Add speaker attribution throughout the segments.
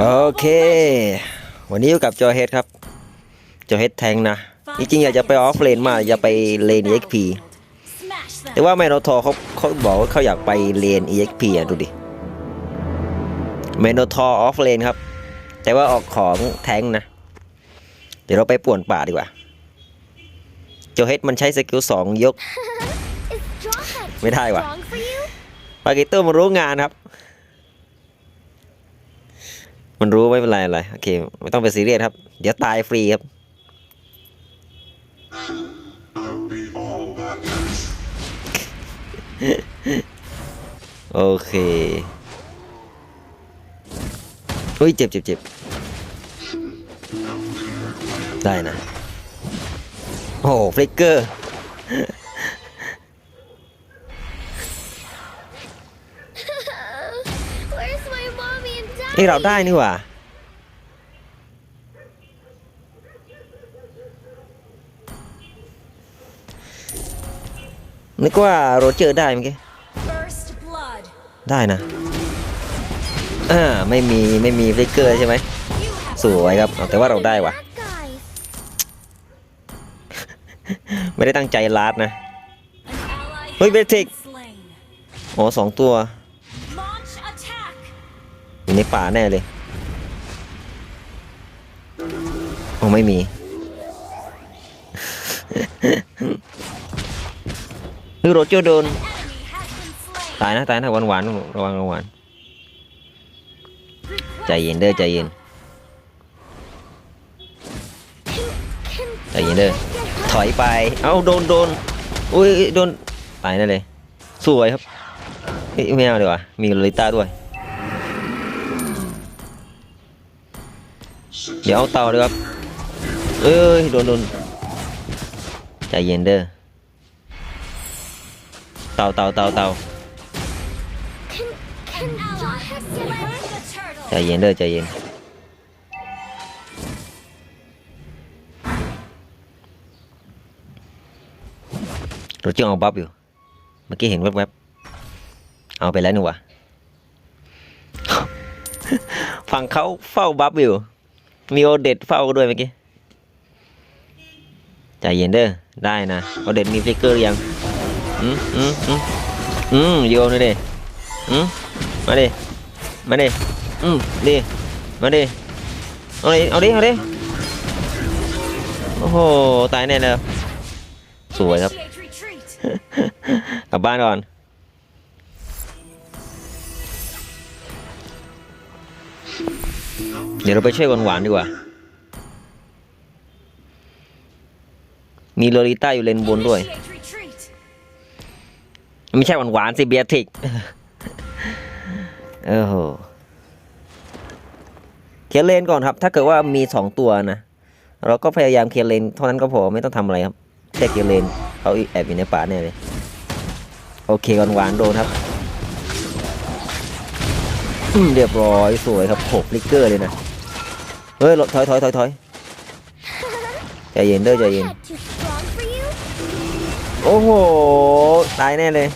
Speaker 1: โอเค วันนี้อยู่กับจอเฮดครับ จอเฮดแทงนะ จริงๆ อยากจะไปออฟเลนมา อยากไปเลน EXP แต่ว่าไมโนทอเขาเขาบอกว่าเขาอยากไปเลน EXP อะดูดิไมโนทอออฟเลนครับ แต่ว่าออกของแทงนะ เดี๋ยวเราไปป่วนป่าดีกว่าจอเฮดมันใช้สกิลสองยก ไม่ได้ว่ะปาเกตโต้มันรู้งานครับ มันรู้ไม่เป็นไรอะไรโอเค ไม่ต้องไปซีเรียสครับ เดี๋ยวตายฟรีครับ โอเคเฮ้ยเจ็บเจ็บเจ็บได้นะ โอ้ ฟลิกเกอร์ นี่เราได้นี่หว่า นึกว่าโรเจอร์ได้เมื่อกี้
Speaker 2: First blood.
Speaker 1: ได้นะ อ่า ไม่มี ไม่มีฟลิกเกอร์ใช่ไหม
Speaker 2: You have
Speaker 1: สวยครับเอาแต่ว่าเราได้ว่ะ
Speaker 3: Bad guys.
Speaker 1: ไม่ได้ตั้งใจลาดนะ
Speaker 2: an ally
Speaker 1: Ôi,
Speaker 2: has
Speaker 1: bên thịt.
Speaker 2: been slain.
Speaker 1: อ๋อสองตัว
Speaker 2: Launch attack.
Speaker 1: อยู่ในป่าแน่เลยอ๋อไม่มีคือโรเจอร์โดน
Speaker 2: Enemy has been slain.
Speaker 1: ตายนะตายนะหวานหวานๆระวังระวังใจเย็นเด้อใจเย็น
Speaker 3: Can
Speaker 1: ใจเย็นเด้อ
Speaker 3: get hurt?
Speaker 1: ถอยไป เอ้าโดนโดนอุ้ยโดนตายแน่เลย สวยครับเฮ้ยไม่เอาดีกว่ามีโลลิต้าด้วย เดี๋ยวเอาเตาเลยครับ เอ้ยโดนโดนใจเย็นเด้อเตาเตาเตาเตา
Speaker 3: Can can Jawhead get
Speaker 2: Slain
Speaker 3: hurt?
Speaker 2: the turtle.
Speaker 1: ใจเย็นเด้อใจเย็นเราจึงเอาบัฟอยู่ เมื่อกี้เห็นแวบๆ เอาไปแล้วนี่หวะ ฝั่งเขาเฝ้าบัฟอยู่ มีโอเด็ดเฝ้าด้วยเมื่อกี้ใจเย็นเด้อได้นะโอเด็ดมีฟลิกเกอร์หรือยังอืมอืมอืมอืมโยนเลยดิอืมมาดิมาดิอืมดิมาดิเอาดิเอาดิเอาดิโอ้โหตายแน่เลยสวยครับ กลับบ้านก่อน ดี๋ยวเราไปช่วยหวานๆดีกว่า มีโลลิต้าอยู่เลนบนด้วย ไม่ใช่หวานๆสิเบียทิกเออโหเคลียร์เลนก่อนครับ ถ้าเกิดว่ามีสองตัวนะ เราก็พยายามเคลียร์เลนเท่านั้นก็พอไม่ต้องทำอะไรครับแค่เคลียร์เลนเขาแอบอยู่ในป่าแน่เลย โอเคก่อนหวานโดนครับเรียบร้อยสวยครับโขกลิกเกอร์เลยนะ เฮ้ยถอยถอยถอยถอยใจเย็นเด้อใจเย็น
Speaker 3: Jawhead too strong for you?
Speaker 1: โอ้โหตายแน่เลย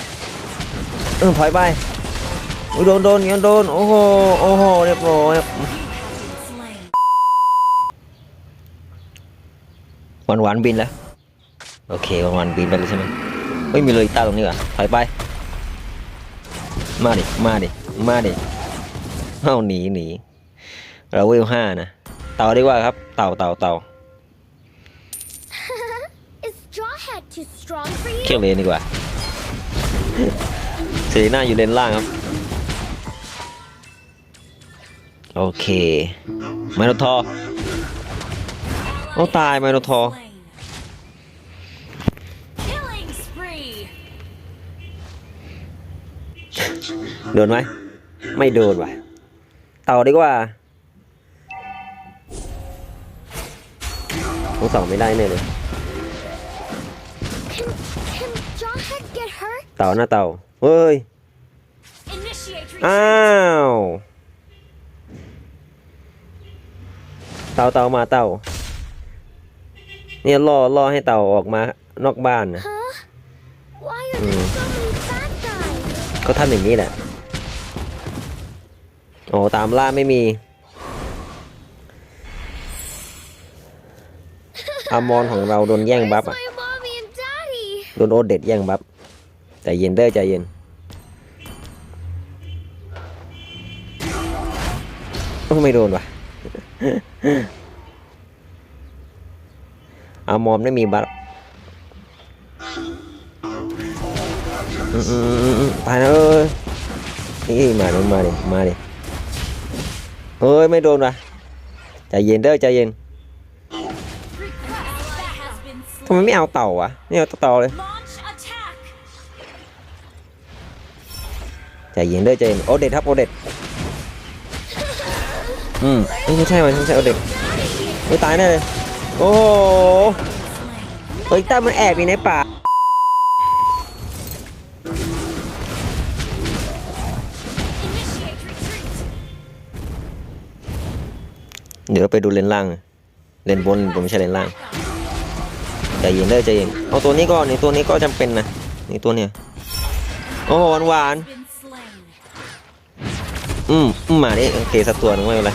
Speaker 1: เออถอยไปอุ๊ยโดนโดนงั้นโดนโอ้โหโอ้โหเรียบร้อยครับ
Speaker 2: You have been slain.
Speaker 1: หวานหวานบินแล้วโอเคหวานหวานบินไปเลยใช่ไหมไม่มีเลยตาตรงนี้เหรอถอยไป มาดิมาดิมาดิเอาหนีหนี เราเวลห้านะ เต่าดีกว่าครับ เต่าเต่าเต่า
Speaker 3: Is Jawhead too strong for you?
Speaker 1: เคี่ยวเลนดีกว่าเสียหน้าอยู่เลนล่างครับ โอเคไมโนทอร์โอ้ตายไมโนทอร์
Speaker 2: Slain. Killing spree.
Speaker 1: โดนไหม ไม่โดนว่ะ เต่าดีกว่า โอ้เต่าไม่ได้แน่เลย
Speaker 3: Can can Jawhead get hurt?
Speaker 1: เต่าหน้าเต่าเฮ้ย
Speaker 2: Initiate retreat.
Speaker 1: อ้าว เต่าเต่ามาเต่าเนี่ยล่อล่อให้เต่าออกมานอกบ้านนะ
Speaker 3: Huh? Why are there so many bad guys?
Speaker 1: เขาทำอย่างนี้แหละ โอ้ตามล่าไม่มี อามอนของเราโดนแย่งบัฟอะ โดนโอเด็ดแย่งบัฟใจเย็นเด้อใจเย็น ไม่โดนว่ะอามอนไม่มีบัฟอืมอืมอืมอืมตายแล้วเอ้ยนี่มาดิมาดิมาดิเฮ้ยไม่โดนว่ะใจเย็นเด้อใจเย็นำไมไม่เอาเต่าวะไม่เอาเต่าเลยใจเย็นเด้อใจเย็นโอเด็ดครับโอเด็ดอืมไม่ใช่มันไม่ใช่โอเด็ดไม่ตายแน่เลยโอ้โหเฮ้ยต้ามันแอบอยู่ในป่าเดี๋ยวไปดูเลนล่าง เลนบนผมไม่ใช่เลนล่าง ใจเย็นเด้ใจเย็นเอาตัวนี้ก่อนนี่ตัวนี้ก็จำเป็นนะนี่ตัวเนี้ยโอ้หวานหวานอืมอืมมาดิโอเคสักตัวหนึงไม่เป็นไร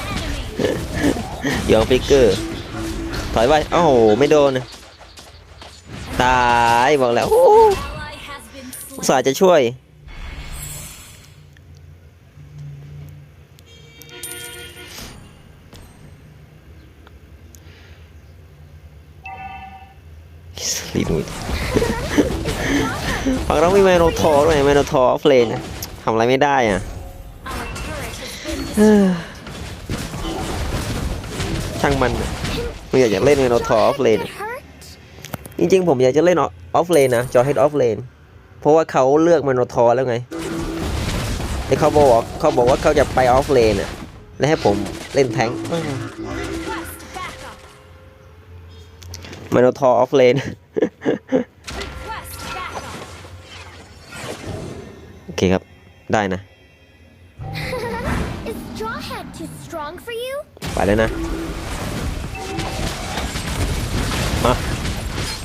Speaker 1: ยองฟิกเกอร์ถอยไปโอ้โหไม่โดนตายบอกแล้วอุตส่าห์จะช่วย รีบมุดฝั่งเรามีแมนโนทอร์ด้วยแมนโนทอร์เฟลนทำอะไรไม่ได้อะช่างมันไม่อยากจะเล่นแมนโนทอร์ออฟเลนจริงๆผมอยากจะเล่นออฟเลนนะจอเฮดออฟเลนเพราะว่าเขาเลือกแมนโนทอร์แล้วไงแต่เขาบอกเขาบอกว่าเขาจะไปออฟเลนอะและให้ผมเล่นแทงค์
Speaker 2: request backup.
Speaker 1: แมนโนทอร์ออฟเลน โอเคครับ ได้นะ
Speaker 3: Is Jawhead too strong for you?
Speaker 1: ไปแล้วนะ มา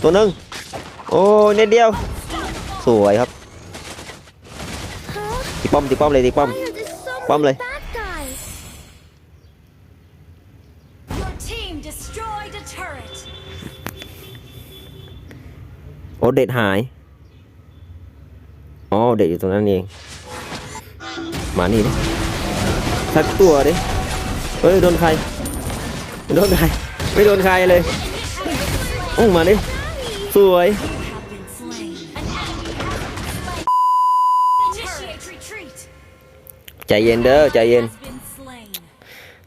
Speaker 1: ตัวหนึ่งโอ้ยนิดเดียว สวยครับ
Speaker 3: Huh?
Speaker 1: ตีป้อมตีป้อมเลยตีป้อม
Speaker 3: Why are there so
Speaker 1: Bom
Speaker 3: many
Speaker 1: โอ้เด็ดหาย อ๋อเด็ดอยู่ตรงนั้นเอง มานี่ดิสักตัวดิ เฮ้ยโดนใคร โดนใคร ไม่โดนใครเลยอุ้งมาดิ สวย ใจเย็นเด้อใจเย็น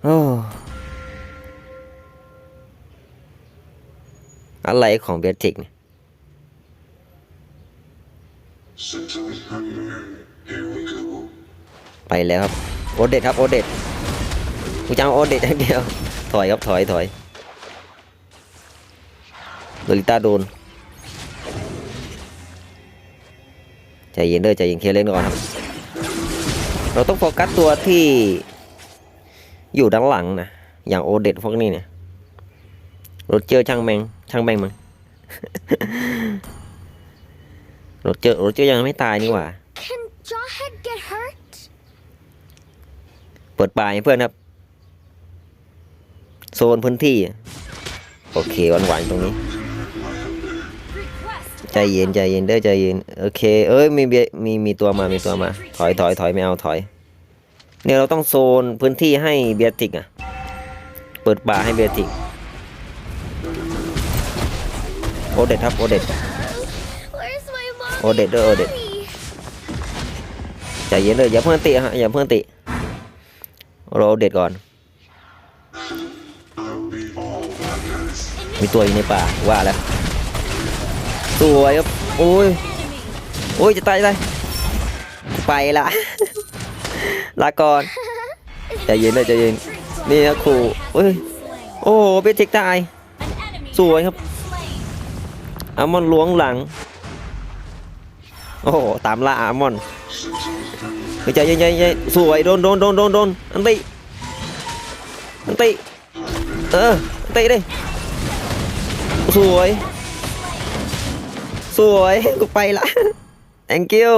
Speaker 1: โอ้อะไรของเบียร์ติกเนี่ย ไปแล้วครับโอเด็ดครับโอเด็ดกูจะเอาโอเด็ดอย่างเดียว ถอยครับถอยถอยโดริต้าโดนใจเย็นเด้อใจเย็นเคลียร์เล่นก่อนครับ เราต้องโฟกัสตัวที่อยู่ด้านหลังนะอย่างโอเด็ดพวกนี้เนี่ยรถเจอช่างแมงช่างแมงมั้ง รถเจอรถเจอยังไม่ตายนี่หว่า
Speaker 3: Can Jawhead get hurt?
Speaker 1: เปิดปลายให้เพื่อนครับ โซนพื้นที่ โอเคหวานๆตรงนี้
Speaker 2: Request
Speaker 1: ใจเย็นใจเย็นเด้อใจเย็น โอเค เอ้ยมีเบียมีมีตัวมา มีตัวมา ถอยถอยถอยไม่เอาถอย เนี่ยเราต้องโซนพื้นที่ให้เบียติกอะ เปิดป่าให้เบียติก โอเด็ดครับ โอเด็ด
Speaker 3: Where's my mommy
Speaker 1: Oh, they
Speaker 3: and
Speaker 1: do, oh, they-
Speaker 3: daddy?
Speaker 1: ใจเย็นเลยอย่าเพิ่งติฮะอย่าเพิ่งติรอเด็ดก่อน มีตัวอยู่ในป่าว่าแล้วสวยครับโอ้ยโอ้ยจะตายจะตายไปละลาก่อนใจเย็นเลยใจเย็นนี่นะครูเอ้ยโอ้เบติกตายสวยครับ
Speaker 2: has been slain.
Speaker 1: อามอนล้วงหลัง โอ้โหตามล่าอามอนเฮ้ยใจเย็นใจเย็นสวยโดนโดนโดนโดนโดนอันติอันติเอออันติดิสวย สวยกูไปละ thank you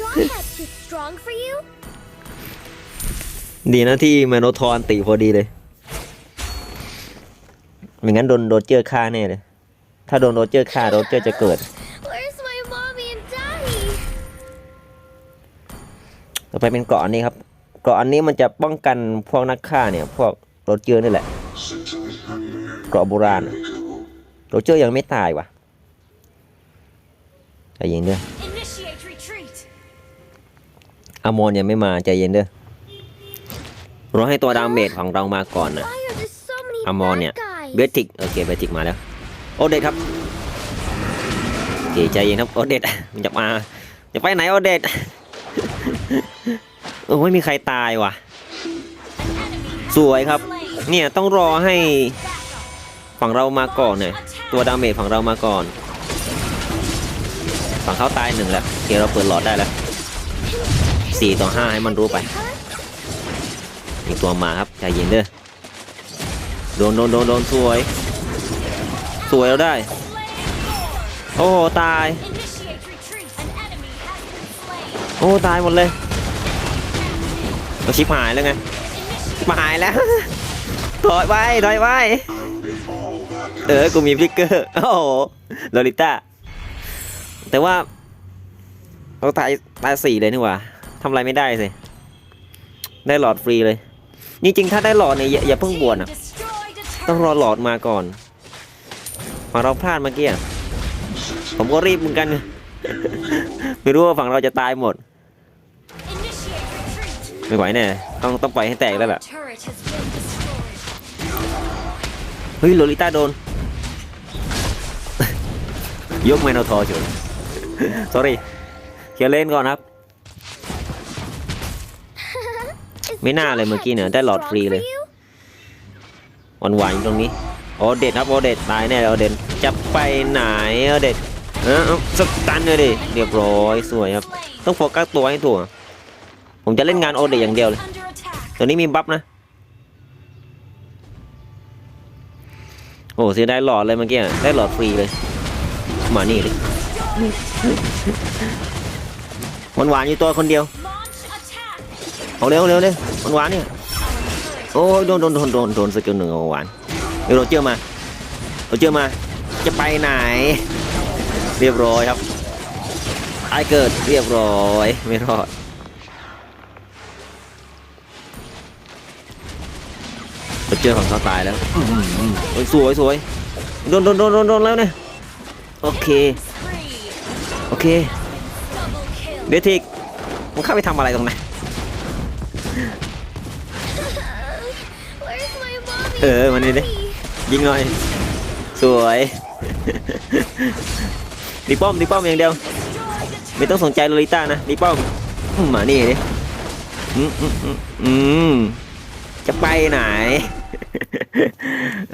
Speaker 3: Jawhead too strong for you?
Speaker 1: ดีนะที่แมโนทอนติพอดีเลย ไม่งั้นโดนโรเจอร์ฆ่าแน่เลย ถ้าโดนโรเจอร์ฆ่าโรเจอร์จะเกิด
Speaker 3: Where's my mommy and daddy?
Speaker 1: ต่อไปเป็นเกาะอันนี้ครับ เกาะอันนี้มันจะป้องกันพวกนักฆ่าเนี่ย พวกโรเจอร์นี่แหละ เกาะโบราณ โรเจอร์ยังไม่ตายว่ะใจเย็นเด้อ
Speaker 2: Initiate retreat.
Speaker 1: อามอนยังไม่มาใจเย็นเด้อรอให้ตัวดาเมจของเรามาก่อนนะ
Speaker 3: Why are there so many
Speaker 1: อามอน
Speaker 3: bad
Speaker 1: เนี่ย
Speaker 3: guys?
Speaker 1: เบติกโอเคเบติกมาแล้วโอเดตครับโอเคใจเย็นครับโอเดตมันจะมาจะไปไหนโอเดตโอ้ไม่มีใครตายว่ะ สวยครับ เนี่ยต้องรอให้ฝั่งเรามาก่อนเนี่ยตัวดาเมจฝั่งเรามาก่อน ฝั่งเขาตายหนึ่งแล้วโอเคเราเปิดหลอดได้แล้วสี่ต่อห้าให้มันรู้ไปมีกตัวมาครับใจเย็นเด้อ โดนโดนโดนโดนสวย สวยเราได้ โอ้ตาย โอ้ตายหมดเลยเราชิบหายแล้วไงชิบหายแล้วถอยไปถอยไปเออ กูมีฟลิกเกอร์ โอ้โหลอริต้า แต่ว่าเราตายตายสี่เลยนี่หว่าทำอะไรไม่ได้สิ ได้หลอดฟรีเลย จริงๆ ถ้าได้หลอดเนี่ยอย่าเพิ่งบวชอะ ต้องรอหลอดมาก่อน ฝั่งเราพลาดเมื่อกี้ผมก็รีบเหมือนกัน ไม่รู้ว่าฝั่งเราจะตายหมด ไม่ไหวแน่ต้องต้องปล่อยให้แตกแล้วล่ะเฮ้ยโลลิต้าโดน ยกแมนโนทอร์เฉย sorry เคลียร์เล่นก่อนครับ ไม่น่าเลยเมื่อกี้เนี่ยได้หลอดฟรีเลย
Speaker 3: for you?
Speaker 1: วันหวานอยู่ตรงนี้โอเด็ดครับโอเด็ดตายแน่เลยโอเด็ดจะไปไหนโอเด็ดเออสตันเลยดิเรียบร้อยสวยครับต้องโฟกัสตัวให้ถูกผมจะเล่นงานโอเด็ดอย่างเดียวเลยตัวนี้มีบัฟนะโอ้เสียไดายหลอดเลยเมื่อกี้ได้หลอดฟรีเลย มานี่เลยหวานหวานอยู่ตัวคนเดียวเอาเร็วเร็วเร็วหวานหวานเนี่ย โอ้ยโดนโดนโดนโดนโดนสกิลหนึ่งเอาหวานเดี๋ยวเราเจอมาเราเจอมาจะไปไหน เรียบร้อยครับไอเกิดเรียบร้อยไม่รอดเราเจอของเขาตายแล้วโอ้ยสวยสวยโดนโดนโดนโดนโดนแล้วเนี่ยโอเคโอเคเบทิกมึงเข้าไปทำอะไรตรงนั้น เออ
Speaker 3: and
Speaker 1: มานี่ดิ
Speaker 3: daddy?
Speaker 1: ยิงหน่อย สวยดีป้อมดีป้อมอย่างเดียว
Speaker 2: Destroyed a
Speaker 1: ไม่ต้องสนใจโลลิต้านะดีป้อมอืมมานี่ดิอืมอืมอืมอืมจะไปไหน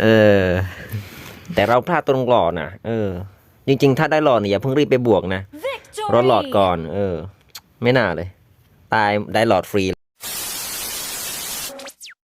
Speaker 1: เออ แต่เราพลาดตรงหลอดนะเออ จริง ๆ ถ้าได้หลอดเนี่ยอย่าเพิ่งรีบไปบวกนะ
Speaker 2: Victory.
Speaker 1: รอหลอดก่อน เออ ไม่น่าเลย ตายได้หลอดฟรี